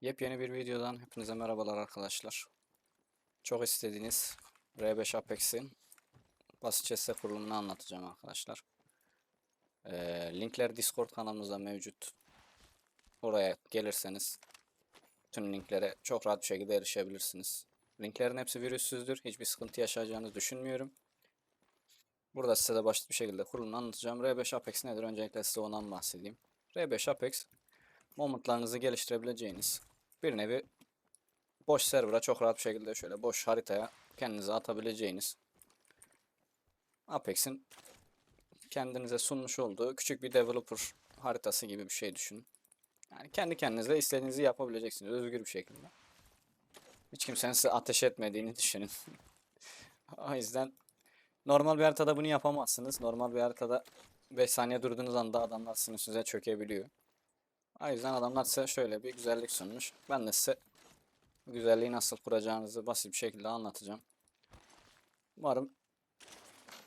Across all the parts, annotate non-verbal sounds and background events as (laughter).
Yepyeni bir videodan hepinize merhabalar arkadaşlar. Çok istediğiniz R5 Apex'in basitçe size kurulumunu anlatacağım arkadaşlar. Ee, linkler Discord kanalımızda mevcut. Oraya gelirseniz tüm linklere çok rahat bir şekilde erişebilirsiniz. Linklerin hepsi virüssüzdür. Hiçbir sıkıntı yaşayacağınızı düşünmüyorum. Burada size de basit bir şekilde kurulumunu anlatacağım. R5 Apex nedir? Öncelikle size ondan bahsedeyim. R5 Apex momentlarınızı geliştirebileceğiniz bir nevi boş server'a çok rahat bir şekilde şöyle boş haritaya kendinize atabileceğiniz Apex'in kendinize sunmuş olduğu küçük bir developer haritası gibi bir şey düşünün. Yani kendi kendinize istediğinizi yapabileceksiniz özgür bir şekilde. Hiç kimsenin size ateş etmediğini (laughs) düşünün. o yüzden normal bir haritada bunu yapamazsınız. Normal bir haritada 5 saniye durduğunuz anda adamlar sizin üstünüze çökebiliyor. O yüzden adamlar size şöyle bir güzellik sunmuş. Ben de size güzelliği nasıl kuracağınızı basit bir şekilde anlatacağım. Umarım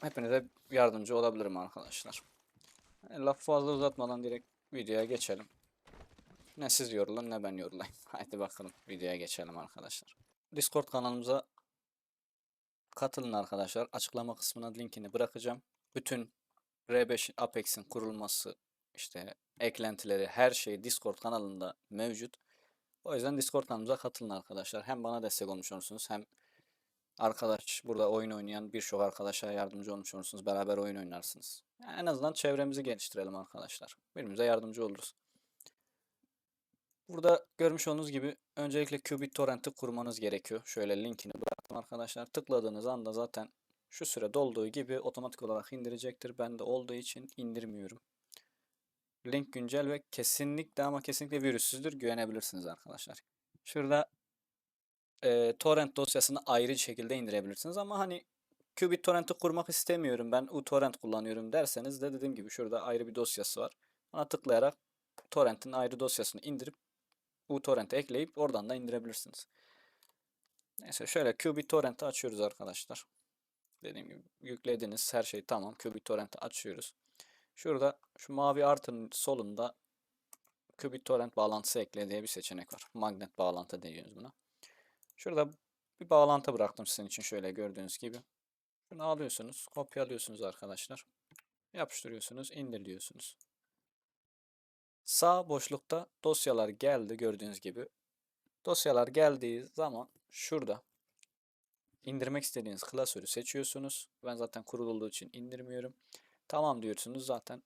hepinize yardımcı olabilirim arkadaşlar. E, laf fazla uzatmadan direkt videoya geçelim. Ne siz yorulun ne ben yorulayım. (laughs) Haydi bakalım videoya geçelim arkadaşlar. Discord kanalımıza katılın arkadaşlar. Açıklama kısmına linkini bırakacağım. Bütün R5 Apex'in kurulması işte eklentileri her şey Discord kanalında mevcut. O yüzden Discord kanalımıza katılın arkadaşlar. Hem bana destek olmuş olursunuz hem arkadaş burada oyun oynayan birçok arkadaşa yardımcı olmuş olursunuz. Beraber oyun oynarsınız. Yani en azından çevremizi geliştirelim arkadaşlar. Birbirimize yardımcı oluruz. Burada görmüş olduğunuz gibi öncelikle Qubit Torrent'i kurmanız gerekiyor. Şöyle linkini bıraktım arkadaşlar. Tıkladığınız anda zaten şu süre dolduğu gibi otomatik olarak indirecektir. Ben de olduğu için indirmiyorum. Link güncel ve kesinlikle ama kesinlikle virüssüzdür. Güvenebilirsiniz arkadaşlar. Şurada e, torrent dosyasını ayrı şekilde indirebilirsiniz ama hani Qubit torrent'i kurmak istemiyorum ben uTorrent kullanıyorum derseniz de dediğim gibi şurada ayrı bir dosyası var. Ona tıklayarak torrent'in ayrı dosyasını indirip uTorrent'e ekleyip oradan da indirebilirsiniz. Neyse şöyle Qubit torrent'i açıyoruz arkadaşlar. Dediğim gibi yüklediniz her şey tamam. Qubit torrent'i açıyoruz. Şurada şu mavi artının solunda Qubit torrent bağlantısı ekle diye bir seçenek var. Magnet bağlantı diyoruz buna. Şurada bir bağlantı bıraktım sizin için şöyle gördüğünüz gibi. Şunu alıyorsunuz, kopyalıyorsunuz arkadaşlar. Yapıştırıyorsunuz, indir diyorsunuz. Sağ boşlukta dosyalar geldi gördüğünüz gibi. Dosyalar geldiği zaman şurada indirmek istediğiniz klasörü seçiyorsunuz. Ben zaten kurulduğu için indirmiyorum. Tamam diyorsunuz zaten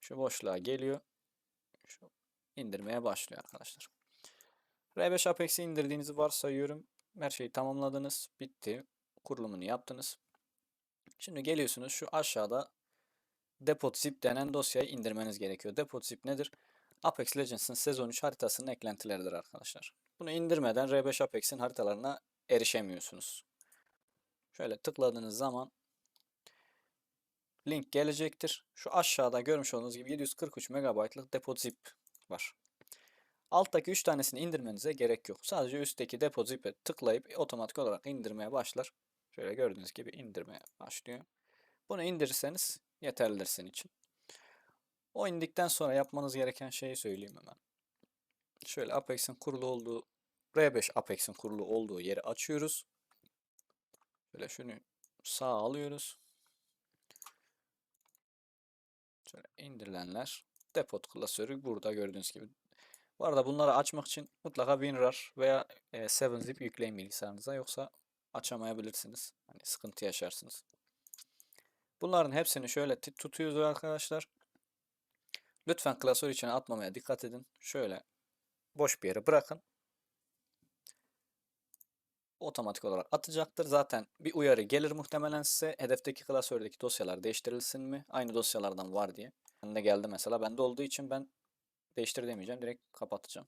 şu boşluğa geliyor. Şu indirmeye başlıyor arkadaşlar. R5 Apex'i indirdiğinizi varsayıyorum. Her şeyi tamamladınız. Bitti. Kurulumunu yaptınız. Şimdi geliyorsunuz şu aşağıda Depot Zip denen dosyayı indirmeniz gerekiyor. Depot Zip nedir? Apex Legends'ın sezon 3 haritasının eklentileridir arkadaşlar. Bunu indirmeden R5 Apex'in haritalarına erişemiyorsunuz. Şöyle tıkladığınız zaman link gelecektir. Şu aşağıda görmüş olduğunuz gibi 743 MB'lık Depot Zip var. Alttaki 3 tanesini indirmenize gerek yok. Sadece üstteki Depot Zip'e tıklayıp otomatik olarak indirmeye başlar. Şöyle gördüğünüz gibi indirmeye başlıyor. Bunu indirirseniz yeterlidir sizin için. O indikten sonra yapmanız gereken şeyi söyleyeyim hemen. Şöyle Apex'in kurulu olduğu R5 Apex'in kurulu olduğu yeri açıyoruz. Şöyle şunu sağ alıyoruz. Şöyle indirilenler. Depot klasörü burada gördüğünüz gibi. Bu arada bunları açmak için mutlaka WinRAR veya e, 7zip yükleyin bilgisayarınıza yoksa açamayabilirsiniz. Hani sıkıntı yaşarsınız. Bunların hepsini şöyle tutuyoruz arkadaşlar. Lütfen klasör içine atmamaya dikkat edin. Şöyle boş bir yere bırakın. Otomatik olarak atacaktır. Zaten bir uyarı gelir muhtemelen size. Hedefteki klasördeki dosyalar değiştirilsin mi? Aynı dosyalardan var diye. Bende geldi mesela. Bende olduğu için ben değiştir demeyeceğim. Direkt kapatacağım.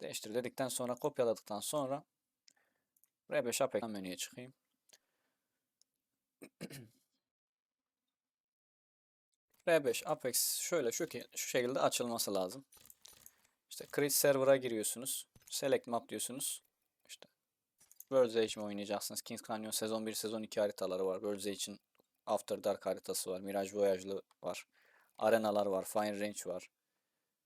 Değiştir dedikten sonra kopyaladıktan sonra R5 Apex menüye çıkayım. (clears throat) R5 Apex şöyle şu, ki, şu şekilde açılması lazım. İşte Create Server'a giriyorsunuz. Select Map diyorsunuz. İşte World's Edge mi oynayacaksınız? Kings Canyon sezon 1, sezon 2 haritaları var. World's Edge'in After Dark haritası var. Mirage Voyage'lı var. Arenalar var. Fine Range var.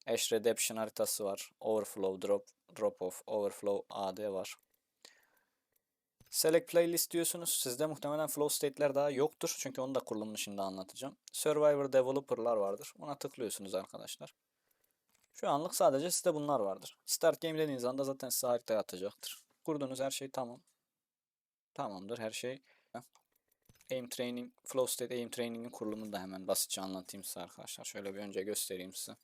Ash Redemption haritası var. Overflow, Drop, Drop Off, Overflow, AD var. Select Playlist diyorsunuz. Sizde muhtemelen Flow State'ler daha yoktur. Çünkü onu da kurulumunu şimdi anlatacağım. Survivor Developer'lar vardır. Ona tıklıyorsunuz arkadaşlar. Şu anlık sadece sizde bunlar vardır. Start Game dediğiniz anda zaten size haritaya atacaktır. Kurduğunuz her şey tamam. Tamamdır her şey. Aim Training, Flow State Aim Training'in kurulumunu da hemen basitçe anlatayım size arkadaşlar. Şöyle bir önce göstereyim size.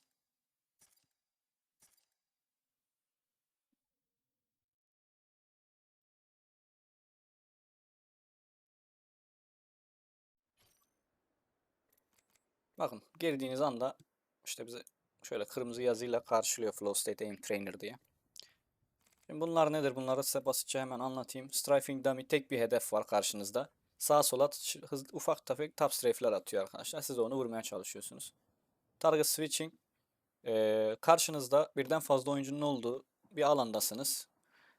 Bakın girdiğiniz anda işte bize şöyle kırmızı yazıyla karşılıyor Flow State Aim Trainer diye. Şimdi bunlar nedir? Bunları size basitçe hemen anlatayım. Strafing Dummy tek bir hedef var karşınızda. Sağa sola hızlı, ufak tefek top strafe'ler atıyor arkadaşlar. Siz de onu vurmaya çalışıyorsunuz. Target Switching ee, karşınızda birden fazla oyuncunun olduğu bir alandasınız.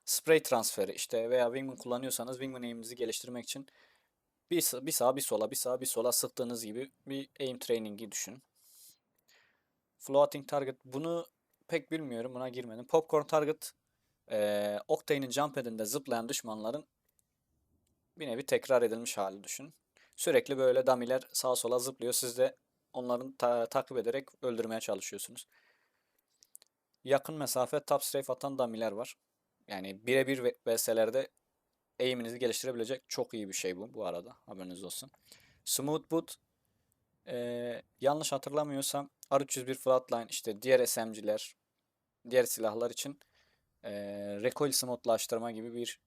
Spray transferi işte veya Wingman kullanıyorsanız Wingman aim'inizi geliştirmek için bir, bir sağa bir sola bir sağa bir sola sıktığınız gibi bir aim training'i düşün. Floating target bunu pek bilmiyorum buna girmedim. Popcorn target eee Octane'in jump pad'inde zıplayan düşmanların bir nevi tekrar edilmiş hali düşün. Sürekli böyle damiler sağa sola zıplıyor. Siz de onların ta- takip ederek öldürmeye çalışıyorsunuz. Yakın mesafe top strafe atan damiler var. Yani birebir VS'lerde aim'inizi geliştirebilecek çok iyi bir şey bu bu arada. Haberiniz olsun. Smooth Boot eee, yanlış hatırlamıyorsam R301 Flatline işte diğer SMG'ler diğer silahlar için eee recoil smoothlaştırma gibi bir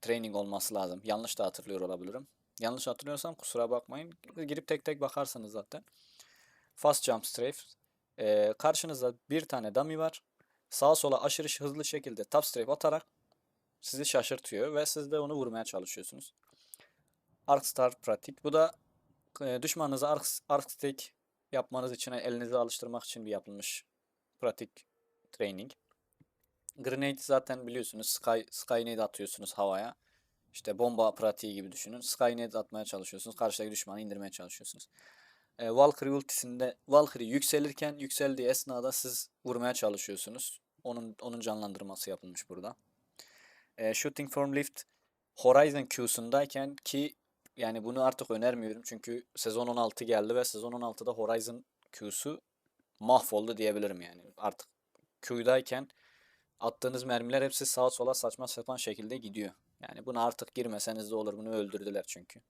training olması lazım. Yanlış da hatırlıyor olabilirim. Yanlış hatırlıyorsam kusura bakmayın. Girip tek tek bakarsınız zaten. Fast Jump Strafe. Eee, karşınızda bir tane dummy var. Sağa sola aşırı hızlı şekilde top strafe atarak sizi şaşırtıyor ve siz de onu vurmaya çalışıyorsunuz. Arc Star pratik. Bu da e, düşmanınıza arc, arc stick yapmanız için elinizi alıştırmak için bir yapılmış pratik training. Grenade zaten biliyorsunuz Sky, Skynade atıyorsunuz havaya. İşte bomba pratiği gibi düşünün. Skynade atmaya çalışıyorsunuz. Karşıdaki düşmanı indirmeye çalışıyorsunuz. E, Valkyrie ultisinde Valkyrie yükselirken yükseldiği esnada siz vurmaya çalışıyorsunuz. Onun onun canlandırması yapılmış burada. E, Shooting from Lift Horizon Q'sundayken ki yani bunu artık önermiyorum çünkü sezon 16 geldi ve sezon 16'da Horizon Q'su mahvoldu diyebilirim yani. Artık Q'dayken attığınız mermiler hepsi sağa sola saçma sapan şekilde gidiyor. Yani buna artık girmeseniz de olur. Bunu öldürdüler çünkü.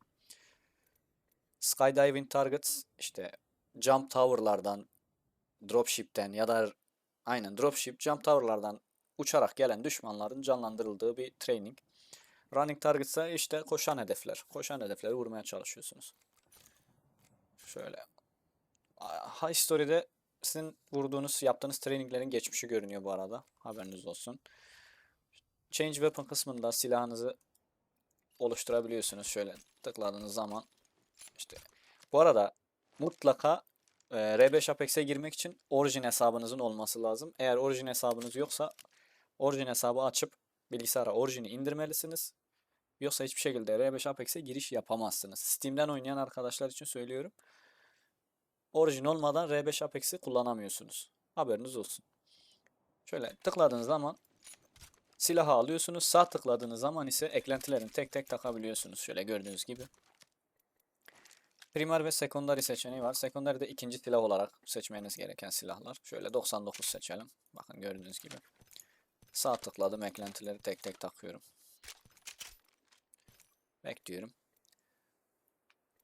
Skydiving targets işte jump tower'lardan, dropship'ten ya da aynen dropship jump tower'lardan uçarak gelen düşmanların canlandırıldığı bir training. Running target ise işte koşan hedefler. Koşan hedefleri vurmaya çalışıyorsunuz. Şöyle. High Story'de sizin vurduğunuz, yaptığınız traininglerin geçmişi görünüyor bu arada. Haberiniz olsun. Change Weapon kısmında silahınızı oluşturabiliyorsunuz. Şöyle tıkladığınız zaman işte bu arada mutlaka e, R5 Apex'e girmek için orijin hesabınızın olması lazım. Eğer orijin hesabınız yoksa orijin hesabı açıp bilgisayara orijini indirmelisiniz. Yoksa hiçbir şekilde R5 Apex'e giriş yapamazsınız. Steam'den oynayan arkadaşlar için söylüyorum. Orijin olmadan R5 Apex'i kullanamıyorsunuz. Haberiniz olsun. Şöyle tıkladığınız zaman silahı alıyorsunuz. Sağ tıkladığınız zaman ise eklentilerini tek tek takabiliyorsunuz. Şöyle gördüğünüz gibi. Primar ve sekondari seçeneği var. Sekondari de ikinci silah olarak seçmeniz gereken silahlar. Şöyle 99 seçelim. Bakın gördüğünüz gibi. Sağ tıkladım eklentileri tek tek takıyorum. Bekliyorum.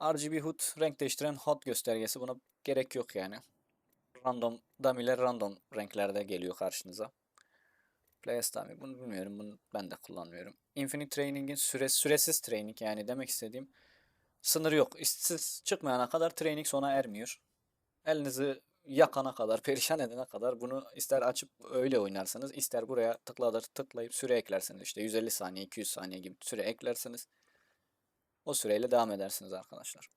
RGB HUD renk değiştiren HUD göstergesi buna gerek yok yani. Random dummy'ler random renklerde geliyor karşınıza. Place dummy bunu bilmiyorum. Bunu ben de kullanmıyorum. Infinite Training'in süre, süresiz training yani demek istediğim sınır yok. Siz çıkmayana kadar training sona ermiyor. Elinizi yakana kadar, perişan edene kadar bunu ister açıp öyle oynarsanız, ister buraya tıkladır tıklayıp süre eklersiniz. İşte 150 saniye, 200 saniye gibi süre eklersiniz. O süreyle devam edersiniz arkadaşlar.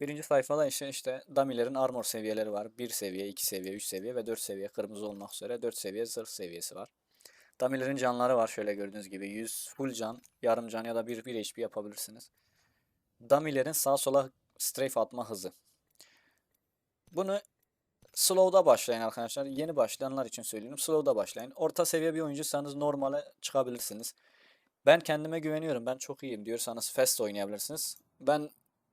Birinci sayfada işte, işte dummy'lerin armor seviyeleri var. 1 seviye, 2 seviye, 3 seviye ve 4 seviye kırmızı olmak üzere 4 seviye zırh seviyesi var. Dummy'lerin canları var şöyle gördüğünüz gibi 100 full can, yarım can ya da 1 1 HP yapabilirsiniz. Dummy'lerin sağa sola strafe atma hızı. Bunu slow'da başlayın arkadaşlar. Yeni başlayanlar için söylüyorum. Slow'da başlayın. Orta seviye bir oyuncuysanız normale çıkabilirsiniz. Ben kendime güveniyorum. Ben çok iyiyim diyorsanız fast oynayabilirsiniz. Ben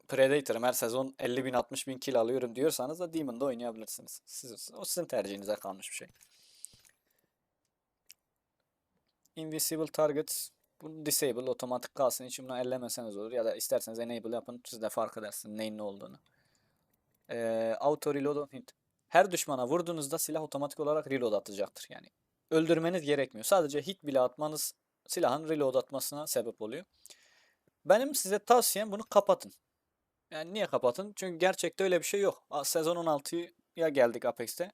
Predator'ım her sezon 50 bin 60 bin kill alıyorum diyorsanız da Demon'da oynayabilirsiniz. Siz, o sizin tercihinize kalmış bir şey. Invisible Target bu disable otomatik kalsın. Hiç bunu ellemeseniz olur. Ya da isterseniz enable yapın. Siz de fark edersiniz neyin ne olduğunu. Ee, auto reload on hit. Her düşmana vurduğunuzda silah otomatik olarak reload atacaktır. Yani öldürmeniz gerekmiyor. Sadece hit bile atmanız silahın reload atmasına sebep oluyor. Benim size tavsiyem bunu kapatın. Yani niye kapatın? Çünkü gerçekte öyle bir şey yok. Sezon 16'ya geldik Apex'te.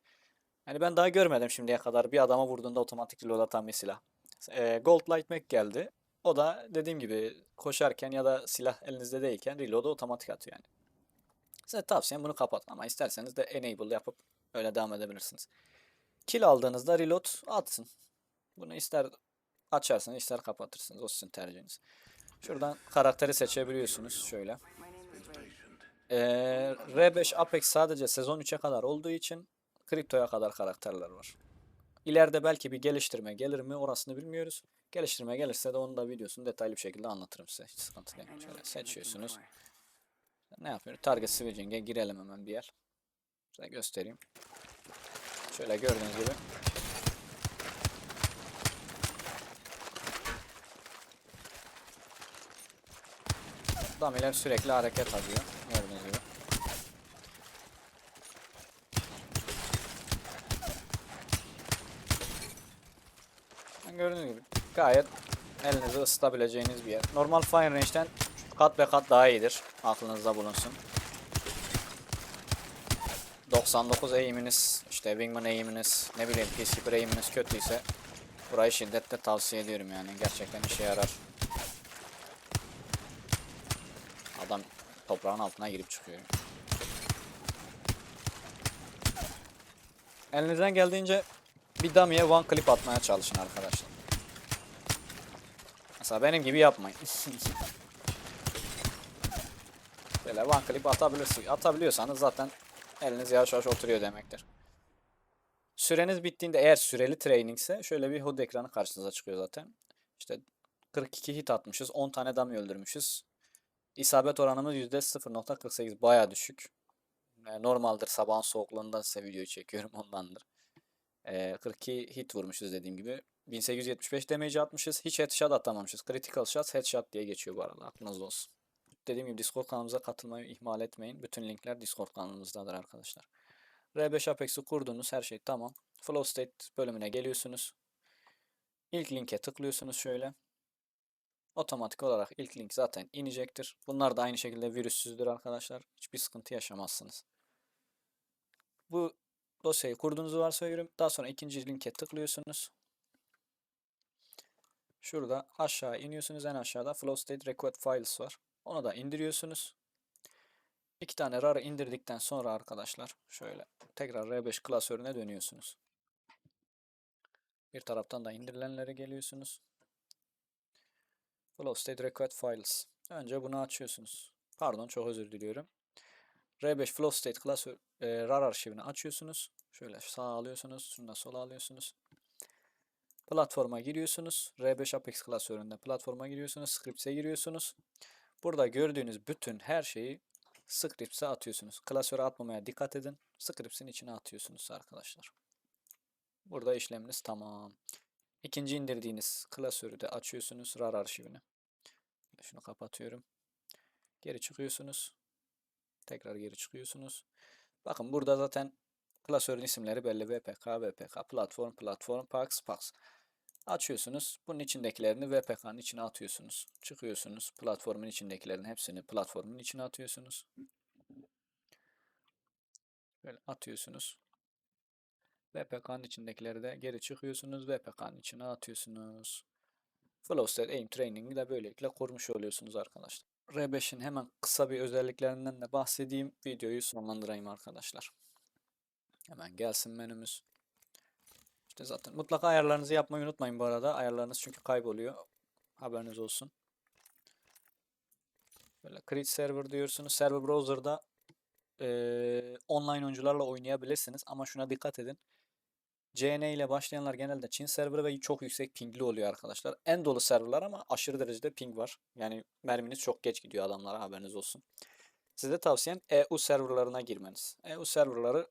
Yani ben daha görmedim şimdiye kadar bir adama vurduğunda otomatik reload atan bir silah. Ee, Gold Light Mag geldi. O da dediğim gibi koşarken ya da silah elinizde değilken reload'u otomatik atıyor yani. Size tavsiyem bunu kapat ama isterseniz de enable yapıp öyle devam edebilirsiniz. Kill aldığınızda reload atsın. Bunu ister açarsınız ister kapatırsınız. O sizin tercihiniz. Şuradan karakteri seçebiliyorsunuz şöyle. Ee, R5 Apex sadece sezon 3'e kadar olduğu için kriptoya kadar karakterler var. İleride belki bir geliştirme gelir mi orasını bilmiyoruz. Geliştirme gelirse de onun da videosunu detaylı bir şekilde anlatırım size. Hiç sıkıntı değil. Şöyle seçiyorsunuz. Ne yapıyoruz? Target switching'e girelim hemen bir yer. Size göstereyim. Şöyle gördüğünüz gibi. Damiler sürekli hareket alıyor. Gördüğünüz gibi. Gördüğünüz gibi gayet elinizi ısıtabileceğiniz bir yer. Normal fire range'den kat be kat daha iyidir. Aklınızda bulunsun. 99 eğiminiz, işte wingman eğiminiz, ne bileyim peacekeeper eğiminiz kötüyse burayı şiddetle tavsiye ediyorum yani. Gerçekten işe yarar. Adam toprağın altına girip çıkıyor. Elinizden geldiğince bir dummy'ye one clip atmaya çalışın arkadaşlar. Mesela benim gibi yapmayın. (laughs) Böyle one clip atabilirsiniz. Atabiliyorsanız zaten eliniz yavaş yavaş oturuyor demektir. Süreniz bittiğinde eğer süreli trainingse şöyle bir HUD ekranı karşınıza çıkıyor zaten. İşte 42 hit atmışız, 10 tane dummy öldürmüşüz. İsabet oranımız %0.48 baya düşük. E, Normaldir sabahın soğukluğunda size video çekiyorum (laughs) ondandır. E, 42 hit vurmuşuz dediğim gibi. 1875 damage atmışız. Hiç headshot atamamışız. Critical shot headshot diye geçiyor bu arada aklınızda olsun. Dediğim gibi Discord kanalımıza katılmayı ihmal etmeyin. Bütün linkler Discord kanalımızdadır arkadaşlar. R5 Apex'i kurdunuz her şey tamam. Flow State bölümüne geliyorsunuz. İlk linke tıklıyorsunuz şöyle. Otomatik olarak ilk link zaten inecektir. Bunlar da aynı şekilde virüssüzdür arkadaşlar. Hiçbir sıkıntı yaşamazsınız. Bu dosyayı kurduğunuzu varsayıyorum. Daha sonra ikinci linke tıklıyorsunuz. Şurada aşağı iniyorsunuz. En aşağıda Flow State Record Files var. Onu da indiriyorsunuz. İki tane RAR indirdikten sonra arkadaşlar şöyle tekrar R5 klasörüne dönüyorsunuz. Bir taraftan da indirilenlere geliyorsunuz. Flow State Record Files. Önce bunu açıyorsunuz. Pardon çok özür diliyorum. R5 Flow State klasör e, RAR arşivini açıyorsunuz. Şöyle sağa alıyorsunuz. Şunu da sola alıyorsunuz. Platforma giriyorsunuz. R5 Apex klasöründe platforma giriyorsunuz. Scripts'e giriyorsunuz. Burada gördüğünüz bütün her şeyi Scripts'e atıyorsunuz. Klasöre atmamaya dikkat edin. Scripts'in içine atıyorsunuz arkadaşlar. Burada işleminiz tamam. İkinci indirdiğiniz klasörü de açıyorsunuz RAR arşivini. Şunu kapatıyorum. Geri çıkıyorsunuz. Tekrar geri çıkıyorsunuz. Bakın burada zaten klasörün isimleri belli. VPK, VPK, platform, platform, Pax, Pax. Açıyorsunuz. Bunun içindekilerini VPK'nın içine atıyorsunuz. Çıkıyorsunuz. Platformun içindekilerin hepsini platformun içine atıyorsunuz. Böyle atıyorsunuz. VPK'nın içindekileri de geri çıkıyorsunuz. VPK'nın içine atıyorsunuz. Flow State Aim Training'i de böylelikle kurmuş oluyorsunuz arkadaşlar. R5'in hemen kısa bir özelliklerinden de bahsedeyim. Videoyu sonlandırayım arkadaşlar. Hemen gelsin menümüz. İşte zaten mutlaka ayarlarınızı yapmayı unutmayın bu arada. Ayarlarınız çünkü kayboluyor. Haberiniz olsun. Böyle create server diyorsunuz. Server browser'da eee, online oyuncularla oynayabilirsiniz ama şuna dikkat edin. CN ile başlayanlar genelde Çin serverı ve çok yüksek pingli oluyor arkadaşlar. En dolu serverlar ama aşırı derecede ping var. Yani merminiz çok geç gidiyor adamlara haberiniz olsun. Size tavsiyem EU serverlarına girmeniz. EU serverları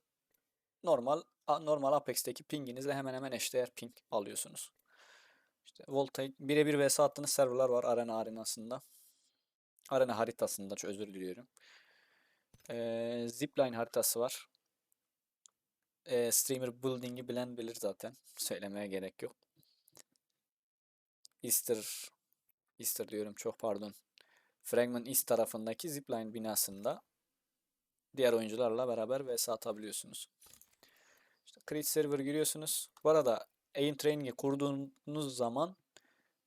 normal normal Apex'teki pinginizle hemen hemen eşdeğer ping alıyorsunuz. İşte Voltaic birebir vs attığınız serverlar var Arena arenasında. Arena haritasında çok özür diliyorum. Ee, Zipline haritası var. Ee, streamer building'i bilen bilir zaten. Söylemeye gerek yok. Easter Easter diyorum çok pardon. Fragment East tarafındaki Zipline binasında diğer oyuncularla beraber vs atabiliyorsunuz. İşte Create Server giriyorsunuz. Bu arada aim training'i kurduğunuz zaman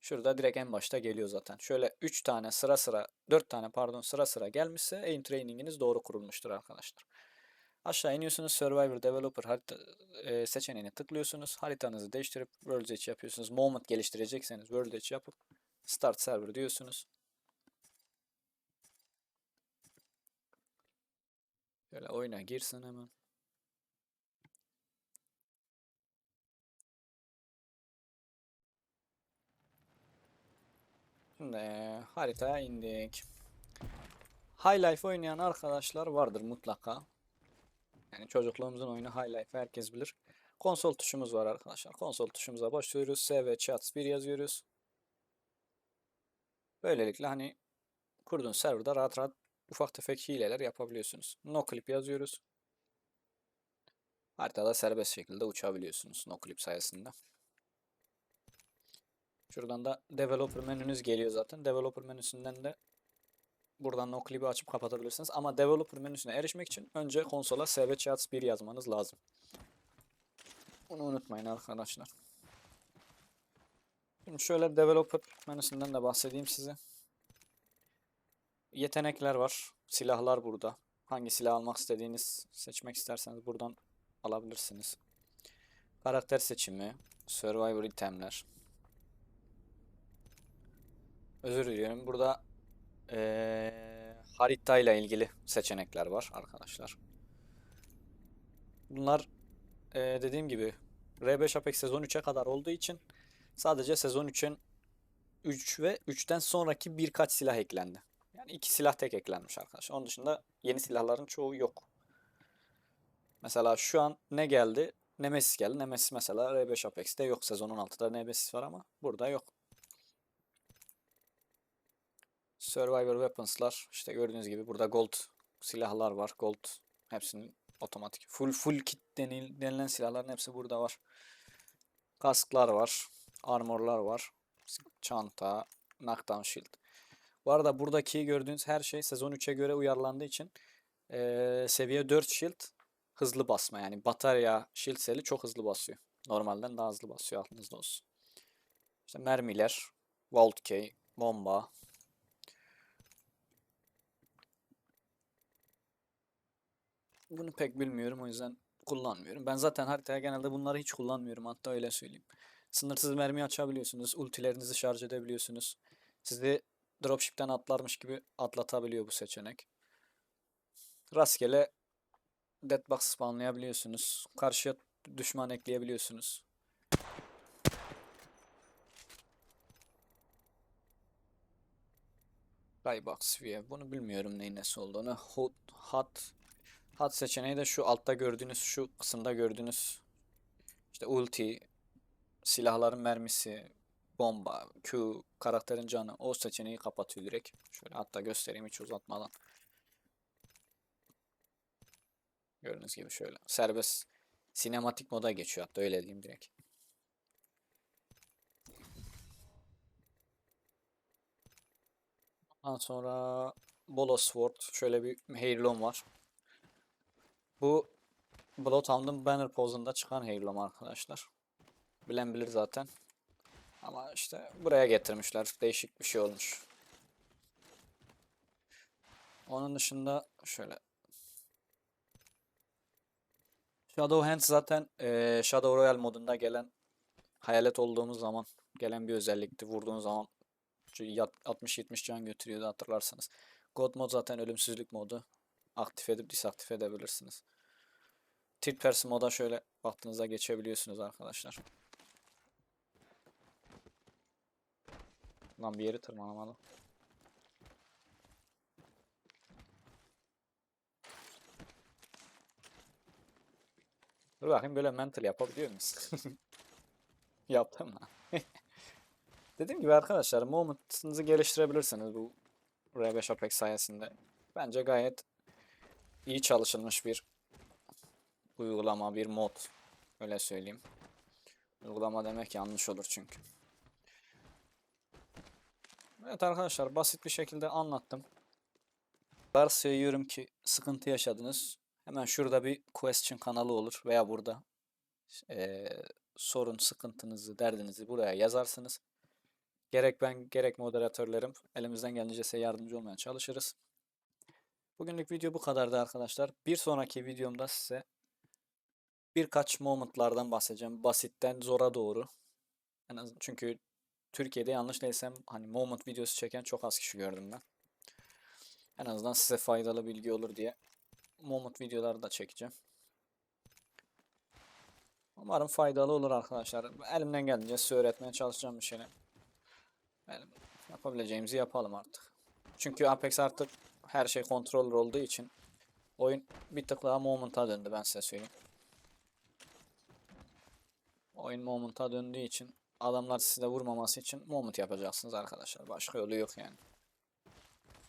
şurada direkt en başta geliyor zaten. Şöyle 3 tane sıra sıra 4 tane pardon sıra sıra gelmişse aim training'iniz doğru kurulmuştur arkadaşlar. Aşağı iniyorsunuz Survivor Developer harita e, seçeneğine tıklıyorsunuz. Haritanızı değiştirip World Edge yapıyorsunuz. Moment geliştirecekseniz World Edge yapıp Start Server diyorsunuz. Şöyle oyuna girsin hemen. Şimdi haritaya indik. High Life oynayan arkadaşlar vardır mutlaka. Yani çocukluğumuzun oyunu High Life herkes bilir. Konsol tuşumuz var arkadaşlar. Konsol tuşumuza başlıyoruz. SV Chats 1 yazıyoruz. Böylelikle hani kurduğun serverda rahat rahat ufak tefek hileler yapabiliyorsunuz. No clip yazıyoruz. Haritada serbest şekilde uçabiliyorsunuz no clip sayesinde. Şuradan da developer menünüz geliyor zaten. Developer menüsünden de buradan no clip'i açıp kapatabilirsiniz. Ama developer menüsüne erişmek için önce konsola SV Chats 1 yazmanız lazım. Bunu unutmayın arkadaşlar. Şimdi şöyle developer menüsünden de bahsedeyim size. Yetenekler var. Silahlar burada. Hangi silah almak istediğiniz seçmek isterseniz buradan alabilirsiniz. Karakter seçimi, survivor itemler. Özür diliyorum. Burada eee haritayla ilgili seçenekler var arkadaşlar. Bunlar eee, dediğim gibi R5 Apex sezon 3'e kadar olduğu için sadece sezon 3'ün 3 ve 3'ten sonraki birkaç silah eklendi. Yani iki silah tek eklenmiş arkadaşlar. Onun dışında yeni silahların çoğu yok. Mesela şu an ne geldi? Nemesis geldi. Nemesis mesela R5 Apex'te yok. Sezon 16'da Nemesis var ama burada yok. Survivor Weapons'lar işte gördüğünüz gibi burada gold silahlar var. Gold hepsinin otomatik. Full full kit denil, denilen silahların hepsi burada var. Kasklar var. Armorlar var. Çanta, knockdown shield. Bu arada buradaki gördüğünüz her şey sezon 3'e göre uyarlandığı için eee, seviye 4 shield hızlı basma. Yani batarya shield seli çok hızlı basıyor. Normalden daha hızlı basıyor aklınızda olsun. İşte mermiler, vault key, bomba, Bunu pek bilmiyorum o yüzden kullanmıyorum. Ben zaten haritaya genelde bunları hiç kullanmıyorum hatta öyle söyleyeyim. Sınırsız mermi açabiliyorsunuz. Ultilerinizi şarj edebiliyorsunuz. Sizi dropship'ten atlarmış gibi atlatabiliyor bu seçenek. Rastgele deadbox spawnlayabiliyorsunuz. Karşıya düşman ekleyebiliyorsunuz. Skybox View. Bunu bilmiyorum neyin nesi olduğunu. Hot, hot Hat seçeneği de şu altta gördüğünüz şu kısımda gördüğünüz işte ulti, silahların mermisi, bomba, Q, karakterin canı o seçeneği kapatıyor direkt. Şöyle hatta göstereyim hiç uzatmadan. Gördüğünüz gibi şöyle serbest sinematik moda geçiyor hatta öyle diyeyim direkt. Ondan sonra Bolo Sword şöyle bir heirloom var. Bu Bloodhound'un banner pozunda çıkan heirloom arkadaşlar. Bilen bilir zaten. Ama işte buraya getirmişler. Değişik bir şey olmuş. Onun dışında şöyle. Shadow Hands zaten eee, Shadow Royale modunda gelen hayalet olduğumuz zaman gelen bir özellikti. Vurduğun zaman 60-70 can götürüyordu hatırlarsanız. God mod zaten ölümsüzlük modu. aktif edip disaktif edebilirsiniz. Third person moda şöyle baktığınızda geçebiliyorsunuz arkadaşlar. Lan bir yeri tırmanamadım. Dur bakayım böyle mental yapabiliyor muyuz? (laughs) Yaptım lan. (laughs) Dediğim gibi arkadaşlar movement'ınızı geliştirebilirsiniz bu R5 Apex sayesinde. Bence gayet iyi çalışılmış bir uygulama, bir mod. Öyle söyleyeyim. Uygulama demek yanlış olur çünkü. Evet arkadaşlar basit bir şekilde anlattım. Varsayıyorum ki sıkıntı yaşadınız. Hemen şurada bir question kanalı olur veya burada eee, sorun, sıkıntınızı, derdinizi buraya yazarsınız. Gerek ben gerek moderatörlerim elimizden gelince size yardımcı olmaya çalışırız. Bugünlük video bu kadardı arkadaşlar. Bir sonraki videomda size birkaç momentlardan bahsedeceğim. Basitten zora doğru. En az, çünkü Türkiye'de yanlış değilsem hani moment videosu çeken çok az kişi gördüm ben. En azından size faydalı bilgi olur diye moment videoları da çekeceğim. Umarım faydalı olur arkadaşlar. Elimden geldiğince size öğretmeye çalışacağım bir şeyler. Benim yapabileceğimizi yapalım artık. Çünkü Apex artık her şey controller olduğu için oyun bir tık daha moment'a döndü ben size söyleyeyim. Oyun moment'a döndüğü için adamlar size vurmaması için moment yapacaksınız arkadaşlar. Başka yolu yok yani.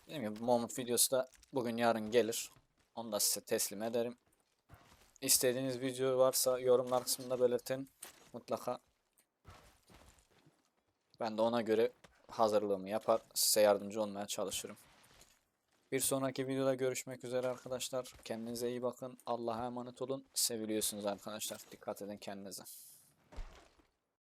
Dediğim gibi moment videosu da bugün yarın gelir. Onu da size teslim ederim. İstediğiniz video varsa yorumlar kısmında belirtin. Mutlaka ben de ona göre hazırlığımı yapar, size yardımcı olmaya çalışırım. Bir sonraki videoda görüşmek üzere arkadaşlar. Kendinize iyi bakın. Allah'a emanet olun. Seviliyorsunuz arkadaşlar. Dikkat edin kendinize.